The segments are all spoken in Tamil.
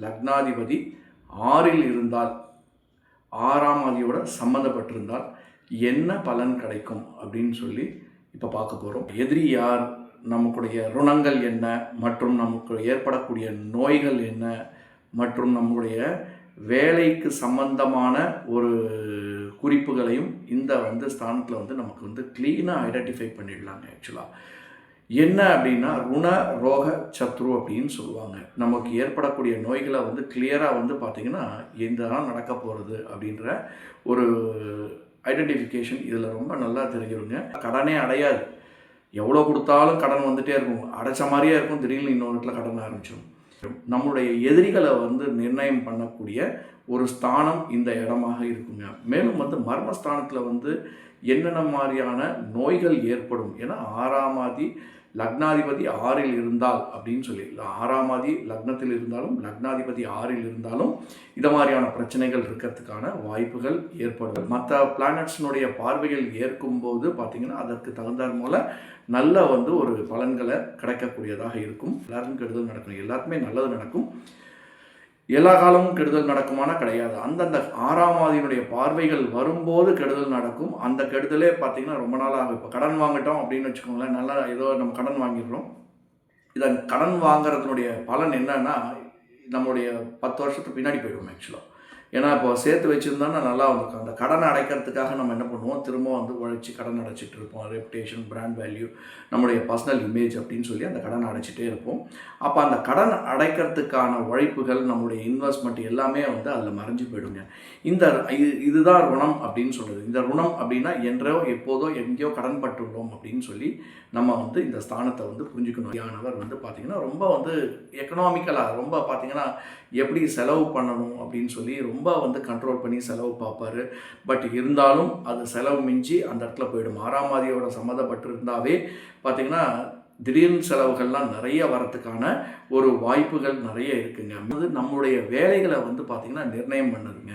லக்னாதிபதி ஆறில் இருந்தால் ஆறாம் அதியோட சம்மந்தப்பட்டிருந்தால் என்ன பலன் கிடைக்கும் அப்படின்னு சொல்லி இப்போ பார்க்க போகிறோம் எதிரி யார்? நமக்குடைய ருணங்கள் என்ன? மற்றும் நமக்கு ஏற்படக்கூடிய நோய்கள் என்ன? மற்றும் நம்முடைய வேலைக்கு சம்பந்தமான ஒரு குறிப்புகளையும் இந்த வந்து ஸ்தானத்தில் வந்து நமக்கு வந்து க்ளீனாக ஐடென்டிஃபை பண்ணிடலாங்க ஆக்சுவலாக என்ன அப்படின்னா ருண ரோக சத்ரு அப்படின்னு சொல்லுவாங்க. நமக்கு ஏற்படக்கூடிய நோய்களை வந்து கிளியராக வந்து பார்த்திங்கன்னா எந்ததான் நடக்க போகிறது அப்படின்ற ஒரு ஐடென்டிஃபிகேஷன் இதில் ரொம்ப நல்லா தெரிஞ்சிருங்க. கடனே அடையாது. எவ்வளோ கொடுத்தாலும் கடன் வந்துட்டே இருக்கும். அடைச்ச மாதிரியே இருக்கும். திடீர்னு இன்னொரு இடத்துல கடன் ஆரம்பிச்சிடும் நம்முடைய எதிரிகளை வந்து நிர்ணயம் பண்ணக்கூடிய ஒரு ஸ்தானம் இந்த இடமாக இருக்குங்க. மேலும் வந்து மர்மஸ்தானத்தில் வந்து என்னென்ன மாதிரியான நோய்கள் ஏற்படும்? ஏன்னா ஆறாம் ஆதி லக்னாதிபதி ஆறில் இருந்தால் அப்படின்னு சொல்லி ஆறாமாதி லக்னத்தில் இருந்தாலும் லக்னாதிபதி ஆறில் இருந்தாலும் இந்த மாதிரியான பிரச்சனைகள் இருக்கிறதுக்கான வாய்ப்புகள் ஏற்படும். மற்ற பிளானட்ஸினுடைய பார்வைகள் ஏற்கும்போது பார்த்திங்கன்னா அதற்கு தகுந்தாற் போல நல்ல வந்து ஒரு பலன்களை கிடைக்கக்கூடியதாக இருக்கும். எல்லாருக்கும் கெடுதல் நடக்கும் எல்லாருக்குமே நல்லது நடக்கும். எல்லா காலமும் கெடுதல் நடக்குமானா கிடையாது. அந்தந்த ஆறாம் ஆதியினுடைய பார்வைகள் வரும்போது கெடுதல் நடக்கும். அந்த கெடுதலே பார்த்தீங்கன்னா ரொம்ப நாளாக ஆகும் இப்போ கடன் வாங்கிட்டோம் அப்படின்னு வச்சுக்கோங்களேன். நல்லா ஏதோ நம்ம கடன் வாங்கிடுறோம். இதன் கடன் வாங்குறதுனுடைய பலன் என்னன்னா நம்மளுடைய பத்து வருஷத்துக்கு பின்னாடி போயிடுவோம் ஆக்சுவலாக ஏன்னா இப்போ சேர்த்து வச்சுருந்தோன்னா நல்லா வந்துருக்கும். அந்த கடனை அடைக்கிறதுக்காக நம்ம என்ன பண்ணுவோம்? திரும்ப வந்து உழைச்சி கடன் அடைச்சிட்டு இருப்போம். ரெப்புடேஷன் பிராண்ட் வேல்யூ நம்முடைய பர்சனல் இமேஜ் அப்படின்னு சொல்லி அந்த கடன் அடைச்சிட்டே இருப்போம். அப்போ அந்த கடன் அடைக்கிறதுக்கான உழைப்புகள் நம்முடைய இன்வெஸ்ட்மெண்ட் எல்லாமே வந்து அதில் மறைஞ்சு போயிடுங்க. இந்த இது இதுதான் ருணம் அப்படின்னு சொல்கிறது இந்த ருணம் அப்படின்னா என்றோ எப்போதோ எங்கேயோ கடன் பட்டுள்ளோம் அப்படின்னு சொல்லி நம்ம வந்து இந்த ஸ்தானத்தை வந்து புரிஞ்சுக்கணும். யானவர் வந்து பார்த்திங்கன்னா ரொம்ப வந்து எக்கனாமிக்கலாக ரொம்ப பார்த்திங்கன்னா எப்படி செலவு பண்ணணும் அப்படின்னு சொல்லி ரொம்ப ரொம்ப வந்து கண்ட்ரோல் பண்ணி செலவு பார்ப்பாரு. பட் இருந்தாலும் அது செலவு மிஞ்சி அந்த இடத்துல போயிடும். ஆறாம் சம்மந்தப்பட்டிருந்தாவே பார்த்திங்கன்னா திடீர்னு செலவுகள்லாம் நிறைய வரத்துக்கான ஒரு வாய்ப்புகள் நிறைய இருக்குங்க. அது நம்மளுடைய வேலைகளை வந்து பார்த்திங்கன்னா நிர்ணயம் பண்ணுதுங்க.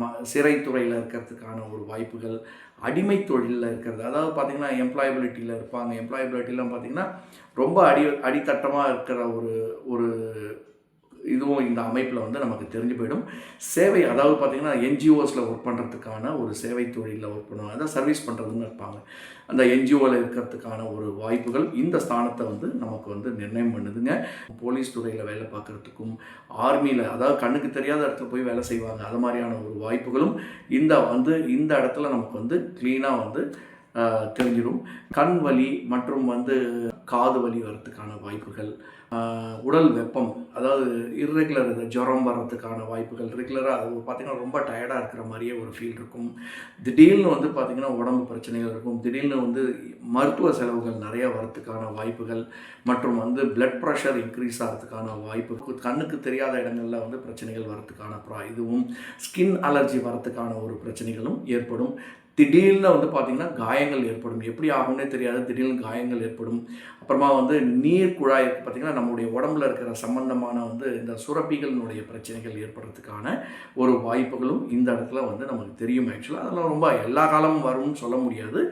ம சிறைத்துறையில் இருக்கிறதுக்கான ஒரு வாய்ப்புகள் அடிமை தொழிலில் இருக்கிறது. அதாவது பார்த்திங்கன்னா எம்ப்ளாயபிலிட்டியில் இருப்பாங்க. எம்ப்ளாயபிலிட்டிலாம் பார்த்திங்கன்னா ரொம்ப அடி அடித்தட்டமாக இருக்கிற ஒரு ஒரு இதுவும் இந்த அமைப்பில் வந்து நமக்கு தெரிஞ்சு போயிடும். சேவை அதாவது பார்த்திங்கன்னா என்ஜிஓஸில் ஒர்க் பண்ணுறதுக்கான ஒரு சேவை தொழிலில் ஒர்க் பண்ணுவாங்க. அதான் சர்வீஸ் பண்ணுறதுன்னு இருப்பாங்க. அந்த என்ஜிஓவில் இருக்கிறதுக்கான ஒரு வாய்ப்புகள் இந்த ஸ்தானத்தை வந்து நமக்கு வந்து நிர்ணயம் பண்ணுதுங்க. போலீஸ் துறையில் வேலை பார்க்குறதுக்கும் ஆர்மியில் அதாவது கண்ணுக்கு தெரியாத இடத்துல போய் வேலை செய்வாங்க. அது மாதிரியான ஒரு வாய்ப்புகளும் இந்த வந்து இந்த இடத்துல நமக்கு வந்து க்ளீனாக வந்து தெரிஞ்சிடும் கண் வலி மற்றும் வந்து காது வலி வர்றதுக்கான வாய்ப்புகள் உடல் வெப்பம் அதாவது இர்ரெகுலர் இது ஜுரம் வர்றதுக்கான வாய்ப்புகள் ரெகுலராக அது பார்த்திங்கன்னா ரொம்ப டயர்டாக இருக்கிற மாதிரியே ஒரு ஃபீல் இருக்கும். திடீர்னு வந்து பார்த்திங்கன்னா உடம்பு பிரச்சனைகள் இருக்கும். திடீர்னு வந்து மருத்துவ செலவுகள் நிறைய வரத்துக்கான வாய்ப்புகள் மற்றும் வந்து பிளட் ப்ரெஷர் இன்க்ரீஸ் ஆகிறதுக்கான வாய்ப்பு கண்ணுக்கு தெரியாத இடங்களில் வந்து பிரச்சனைகள் வரத்துக்கான ப்ரா இதுவும் ஸ்கின் அலர்ஜி வரத்துக்கான ஒரு பிரச்சனைகளும் ஏற்படும். திடீர்னு வந்து பார்த்திங்கன்னா காயங்கள் ஏற்படும். எப்படி ஆகும்னே தெரியாது. திடீர்னு காயங்கள் ஏற்படும். அப்புறமா வந்து நீர் குழாய் பார்த்திங்கன்னா நம்முடைய உடம்புல இருக்கிற சம்பந்தமான வந்து இந்த சுரப்பிகளினுடைய பிரச்சனைகள் ஏற்படுறதுக்கான ஒரு வாய்ப்புகளும் இந்த இடத்துல வந்து நமக்கு தெரியும் ஆக்சுவலாக அதெல்லாம் ரொம்ப எல்லா காலமும் வரும்னு சொல்ல முடியாது.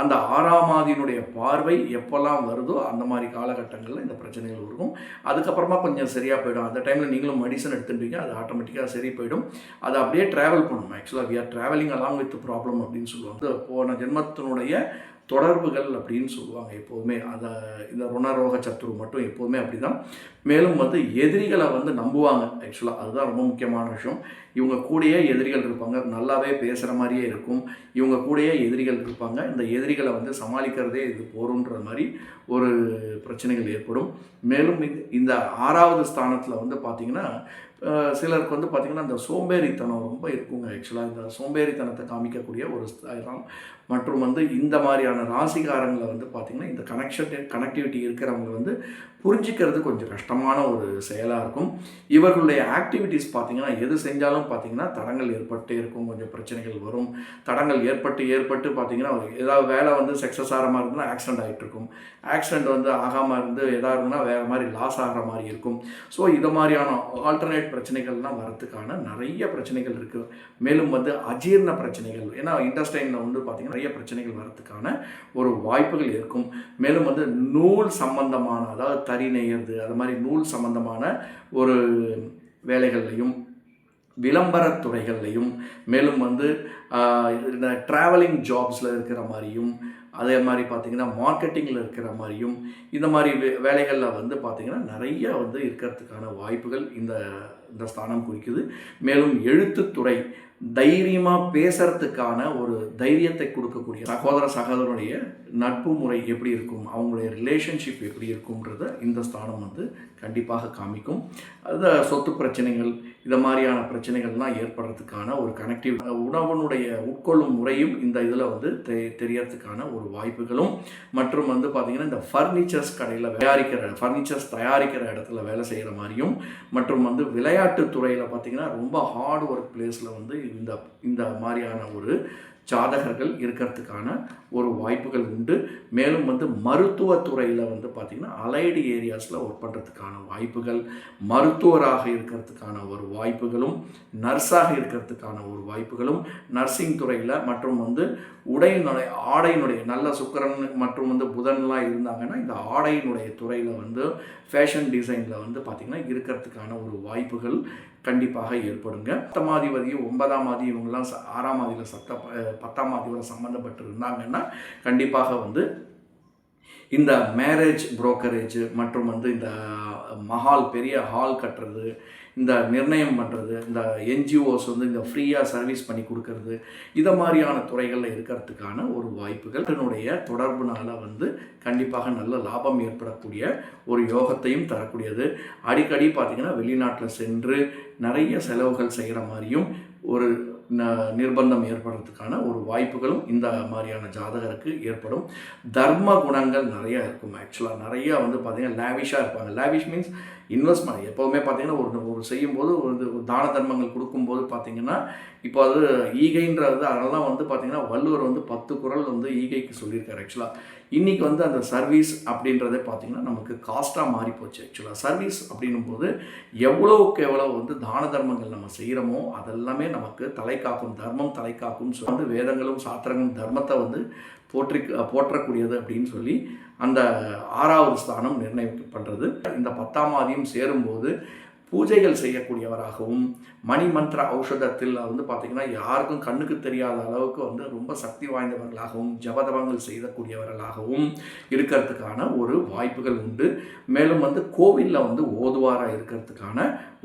அந்த ஆறாம் ஆதியினுடைய பார்வை எப்போல்லாம் வருதோ அந்த மாதிரி காலகட்டங்களில் இந்த பிரச்சனைகள் இருக்கும் அதுக்கப்புறமா கொஞ்சம் சரியாக போயிடும். அந்த டைமில் நீங்களும் மெடிசன் எடுத்துட்டீங்க அது ஆட்டோமேட்டிக்காக சரி போயிடும். அதை அப்படியே ட்ராவல் பண்ணும் ஆக்சுவலாக we are travelling along with problem அப்படின்னு சொல்லுவாங்க. போன ஜென்மத்தினுடைய தொடர்புகள் அப்படின்னு சொல்லுவாங்க எப்போதுமே. அதை இந்த ருணரோக சத்துரு மட்டும் எப்போதுமே அப்படி தான் மேலும் வந்து எதிரிகளை வந்து நம்புவாங்க. ஆக்சுவலாக அதுதான் ரொம்ப முக்கியமான விஷயம். இவங்க கூடயே எதிரிகள் இருப்பாங்க. நல்லாவே பேசுகிற மாதிரியே இருக்கும். இவங்க கூடயே எதிரிகள் இருப்பாங்க. இந்த எதிரிகளை வந்து சமாளிக்கிறதே இது போருன்ற மாதிரி ஒரு பிரச்சனைகள் ஏற்படும். மேலும் இந்த ஆறாவது ஸ்தானத்தில் வந்து பார்த்திங்கன்னா சிலருக்கு வந்து பார்த்திங்கன்னா அந்த சோம்பேறித்தனம் ரொம்ப இருக்குங்க. ஆக்சுவலாக இந்த சோம்பேறித்தனத்தை காமிக்கக்கூடிய ஒரு இடம் மற்றும் வந்து இந்த மாதிரியான ராசிகாரங்களை வந்து பார்த்திங்கன்னா இந்த கனெக்ஷன் கனெக்டிவிட்டி இருக்கிறவங்க வந்து புரிஞ்சிக்கிறது கொஞ்சம் கஷ்டமான ஒரு செயலாக இருக்கும். இவர்களுடைய ஆக்டிவிட்டீஸ் பார்த்திங்கன்னா எது செஞ்சாலும் பார்த்திங்கன்னா தடங்கள் ஏற்பட்டே இருக்கும் கொஞ்சம் பிரச்சனைகள் வரும். தடங்கள் ஏற்பட்டு ஏற்பட்டு பார்த்திங்கன்னா ஏதாவது வேலை வந்து சக்ஸஸ் ஆகிற மாதிரி இருந்தால் ஆக்சிடென்ட் ஆகிட்டு இருக்கும். ஆக்சிடென்ட் வந்து ஆகாமல் இருந்து எதாக இருந்தால் வேறு மாதிரி லாஸ் ஆகிற மாதிரி இருக்கும். ஸோ இது மாதிரியான ஆல்டர்னேட் பிரச்சனைகள்லாம் வரத்துக்கான நிறைய பிரச்சனைகள் இருக்குது மேலும் வந்து அஜீர்ண பிரச்சனைகள். ஏன்னா இண்டஸ்ட்ரைனில் வந்து பார்த்திங்கன்னா நிறைய பிரச்சனைகள் வரத்துக்கான ஒரு வாய்ப்புகள் இருக்கும். மேலும் வந்து நூல் சம்பந்தமான அதாவது தறி நெய்யறது அது மாதிரி நூல் சம்பந்தமான ஒரு வேலைகள்லையும் விளம்பரத்துறைகள்லையும் மேலும் வந்து இந்த ட்ராவலிங் ஜாப்ஸில் இருக்கிற மாதிரியும் அதே மாதிரி பார்த்திங்கன்னா மார்க்கெட்டிங்கில் இருக்கிற மாதிரியும் இந்த மாதிரி வே வேலைகளில் வந்து பார்த்திங்கன்னா நிறைய வந்து இருக்கிறதுக்கான வாய்ப்புகள் இந்த இந்த ஸ்தானம் குறிக்குது. மேலும் எழுத்துத்துறை தைரியமாக பேசுறதுக்கான ஒரு தைரியத்தை கொடுக்கக்கூடிய சகோதர சகோதரனுடைய நட்பு முறை எப்படி இருக்கும் அவங்களுடைய ரிலேஷன்ஷிப் எப்படி இருக்கும்ன்றத இந்த ஸ்தானம் வந்து கண்டிப்பாக காமிக்கும். அது சொத்து பிரச்சனைகள் இந்த மாதிரியான பிரச்சனைகள்லாம் ஏற்படுறதுக்கான ஒரு கனெக்டிவ் உணவனுடைய உட்கொள்ளும் முறையும் இந்த இதில் வந்து தெ தெரியறதுக்கான ஒரு வாய்ப்புகளும். மற்றும் வந்து பார்த்திங்கன்னா இந்த ஃபர்னிச்சர்ஸ் கடையில் தயாரிக்கிற ஃபர்னிச்சர்ஸ் தயாரிக்கிற இடத்துல வேலை செய்கிற மாதிரியும் மற்றும் வந்து விளையாட்டு துறையில் பார்த்திங்கன்னா ரொம்ப ஹார்ட் ஒர்க் பிளேஸில் வந்து இந்த இந்த மாதிரியான ஒரு ஜாதகர்கள் இருக்கிறதுக்கான ஒரு வாய்ப்புகள் உண்டு. மேலும் வந்து மருத்துவத்துறையில் வந்து பார்த்திங்கன்னா அலைடு ஏரியாஸில் ஒர்க் பண்ணுறதுக்கான வாய்ப்புகள் மருத்துவராக இருக்கிறதுக்கான ஒரு வாய்ப்புகளும் நர்ஸாக இருக்கிறதுக்கான ஒரு வாய்ப்புகளும் நர்சிங் துறையில் மற்றும் வந்து உடையினுடைய ஆடையினுடைய நல்ல சுக்கரன் மற்றும் வந்து புதன்லாம் இருந்தாங்கன்னா இந்த ஆடையினுடைய துறையில் வந்து ஃபேஷன் டிசைனில் வந்து பார்த்திங்கன்னா இருக்கிறதுக்கான ஒரு வாய்ப்புகள் கண்டிப்பாக ஏற்படுங்க. பத்தமாதிபதியும் ஒன்பதாம் ஆதி இவங்கெல்லாம் ச- ஆறாம் ஆதியில் சத்த பத்தாம் ஆதியோட சம்மந்தப்பட்டு இருந்தாங்கன்னா கண்டிப்பாக வந்து இந்த மேரேஜ் புரோக்கரேஜ் மற்றும் வந்து இந்த மஹால் பெரிய ஹால் கட்டுறது இந்த நிர்ணயம் பண்ணுறது இந்த என்ஜிஓஸ் வந்து இந்த ஃப்ரீயாக சர்வீஸ் பண்ணி கொடுக்கறது இதை மாதிரியான துறைகளில் இருக்கிறதுக்கான ஒரு வாய்ப்புகள். இதனுடைய தொடர்புனால வந்து கண்டிப்பாக நல்ல லாபம் ஏற்படக்கூடிய ஒரு யோகத்தையும் தரக்கூடியது. அடிக்கடி பார்த்திங்கன்னா வெளிநாட்டில் சென்று நிறைய செலவுகள் செய்கிற மாதிரியும் ஒரு நிர்பந்தம் ஏற்படுறதுக்கான ஒரு வாய்ப்புகளும் இந்த மாதிரியான ஜாதகருக்கு ஏற்படும். தர்ம குணங்கள் நிறையா இருக்கும். ஆக்சுவலாக நிறையா வந்து பார்த்தீங்கன்னா லேவிஷாக இருப்பாங்க. லேவிஷ் மீன்ஸ் இன்வெஸ்ட்மெண்ட் எப்போவுமே பார்த்தீங்கன்னா ஒரு ஒரு செய்யும்போது ஒரு தான தர்மங்கள் கொடுக்கும்போது பார்த்தீங்கன்னா இப்போ அது ஈகைன்றது அதெல்லாம் வந்து பார்த்தீங்கன்னா வள்ளுவர் வந்து பத்து குறள் வந்து ஈகைக்கு சொல்லியிருக்காரு ஆக்சுவலாக இன்றைக்கி வந்து அந்த சர்வீஸ் அப்படின்றதே பார்த்தீங்கன்னா நமக்கு காஸ்ட்டாக மாறி போச்சு ஆக்சுவலாக சர்வீஸ் அப்படின்னும் போது எவ்வளோவுக்கு எவ்வளோ வந்து தான தர்மங்கள் நம்ம செய்கிறோமோ அதெல்லாமே நமக்கு தலை காக்கும் தர்மம் தலை காக்கும் வந்து வேதங்களும் சாத்திரங்களும் தர்மத்தை வந்து போற்றி போற்றக்கூடியது அப்படின்னு சொல்லி அந்த ஆறாவது ஸ்தானம் நிர்ணயம் பண்ணுறது இந்த பத்தாம் ஆதியும் சேரும்போது பூஜைகள் செய்யக்கூடியவராகவும் மணி மந்திர ஔஷதத்தில் வந்து பார்த்திங்கன்னா யாருக்கும் கண்ணுக்கு தெரியாத அளவுக்கு வந்து ரொம்ப சக்தி வாய்ந்தவர்களாகவும் ஜபதபங்கள் செய்யக்கூடியவர்களாகவும் இருக்கிறதுக்கான ஒரு வாய்ப்புகள் உண்டு. மேலும் வந்து கோவிலில் வந்து ஓதுவாராக இருக்கிறதுக்கான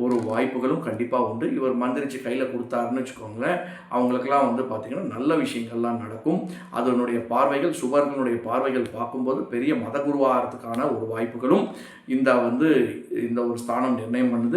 ஒரு வாய்ப்புகளும் கண்டிப்பாக உண்டு. இவர் மந்திரிச்சு கையில் கொடுத்தாருன்னு வச்சுக்கோங்களேன் அவங்களுக்கெல்லாம் வந்து பார்த்திங்கன்னா நல்ல விஷயங்கள்லாம் நடக்கும். அதனுடைய பார்வைகள் சுவர்களுடைய பார்வைகள் பார்க்கும்போது பெரிய மதகுருவாகிறதுக்கான ஒரு வாய்ப்புகளும் இந்த வந்து இந்த ஒரு ஸ்தானம் நிர்ணயம் பண்ணுது.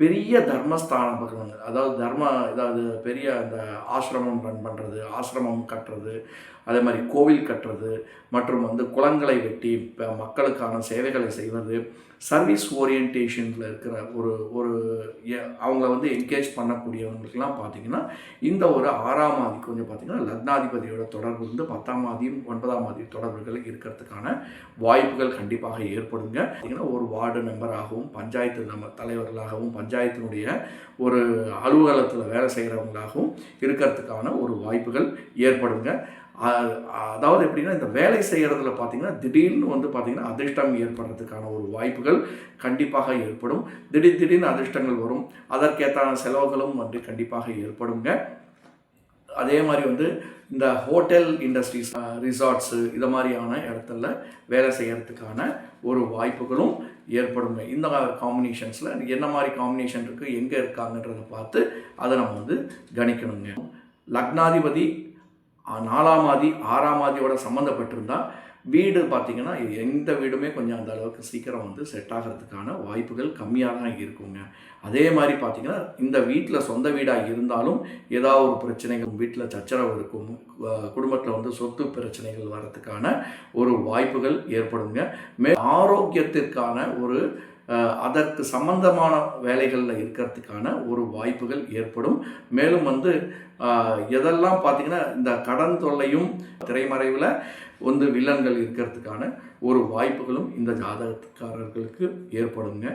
பெரிய தர்மஸ்தானம் பகவான் அதாவது தர்ம ஏதாவது பெரிய அந்த ஆசிரமம் ரன் பண்ணுறது ஆசிரமம் கட்டுறது அதே மாதிரி கோவில் கட்டுறது மற்றும் வந்து குளங்களை வெட்டி இப்போ மக்களுக்கான சேவைகளை செய்வது சர்வீஸ் ஓரியன்டேஷனில் இருக்கிற ஒரு ஒரு அவங்கள வந்து என்கேஜ் பண்ணக்கூடியவங்களுக்கெல்லாம் பார்த்தீங்கன்னா இந்த ஒரு ஆறாம் ஆதி கொஞ்சம் பார்த்தீங்கன்னா லக்னாதிபதியோட தொடர்பு வந்து பத்தாம் ஆதியும் ஒன்பதாம் ஆதி தொடர்புகள் இருக்கிறதுக்கான வாய்ப்புகள் கண்டிப்பாக ஏற்படுங்க. பார்த்தீங்கன்னா ஒரு வார்டு மெம்பராகவும் பஞ்சாயத்து நம்ம தலைவர்களாகவும் பஞ்சாயத்தினுடைய ஒரு அலுவலகத்தில் வேலை செய்கிறவங்களாகவும் இருக்கிறதுக்கான ஒரு வாய்ப்புகள் ஏற்படுங்க. அதாவது எப்படின்னா இந்த வேலை செய்கிறதுல பார்த்தீங்கன்னா திடீர்னு வந்து பார்த்திங்கன்னா அதிர்ஷ்டம் ஏற்படுறதுக்கான ஒரு வாய்ப்புகள் கண்டிப்பாக ஏற்படும். திடீர் திடீர்னு அதிர்ஷ்டங்கள் வரும். அதற்கேற்றான செலவுகளும் வந்து கண்டிப்பாக ஏற்படுங்க. அதே மாதிரி வந்து இந்த ஹோட்டல் இண்டஸ்ட்ரீஸ் ரிசார்ட்ஸு இது மாதிரியான இடத்துல வேலை செய்கிறதுக்கான ஒரு வாய்ப்புகளும் ஏற்படும். இந்த காம்பினேஷன்ஸில் என்ன மாதிரி காம்பினேஷன் இருக்குது எங்கே இருக்காங்கன்றதை பார்த்து அதை நம்ம வந்து கணிக்கணுங்க. லக்னாதிபதி நாலாமாதி நாலாம் சம்மந்தப்பட்டிருந்தால் ஆறாம் வீடு பார்த்தீங்கன்னா எந்த வீடுமே கொஞ்சம் அந்த அளவுக்கு சீக்கிரம் வந்து செட் ஆகிறதுக்கான வாய்ப்புகள் கம்மியாக தான் இருக்குங்க. அதே மாதிரி பார்த்தீங்கன்னா இந்த வீட்டில் சொந்த வீடாக இருந்தாலும் ஏதாவது ஒரு பிரச்சனைகள் வீட்டில் சச்சரவு இருக்கும் குடும்பத்தில் வந்து சொத்து பிரச்சனைகள் வர்றதுக்கான ஒரு வாய்ப்புகள் ஏற்படுங்க. மே ஆரோக்கியத்திற்கான ஒரு அதற்கு சம்பந்தமான வேலைகளில் இருக்கிறதுக்கான ஒரு வாய்ப்புகள் ஏற்படும். மேலும் வந்து எதெல்லாம் பார்த்தீங்கன்னா இந்த கடன் தொல்லையும் திரைமறைவில் வந்து வில்லன்கள் இருக்கிறதுக்கான ஒரு வாய்ப்புகளும் இந்த ஜாதகக்காரர்களுக்கு ஏற்படுங்க.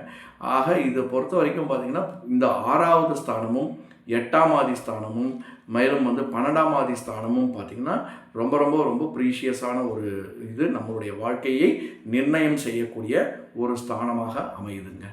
ஆக இதை பொறுத்த வரைக்கும் பார்த்தீங்கன்னா இந்த ஆறாவது ஸ்தானமும் எட்டாம் ஆதி ஸ்தானமும் மேலும் வந்து பன்னெண்டாம் ஆதி ஸ்தானமும் பார்த்திங்கன்னா ரொம்ப ரொம்ப ரொம்ப ப்ரீஷியஸான ஒரு இது நம்மளுடைய வாழ்க்கையை நிர்ணயம் செய்யக்கூடிய ஒரு ஸ்தானமாக அமையுதுங்க.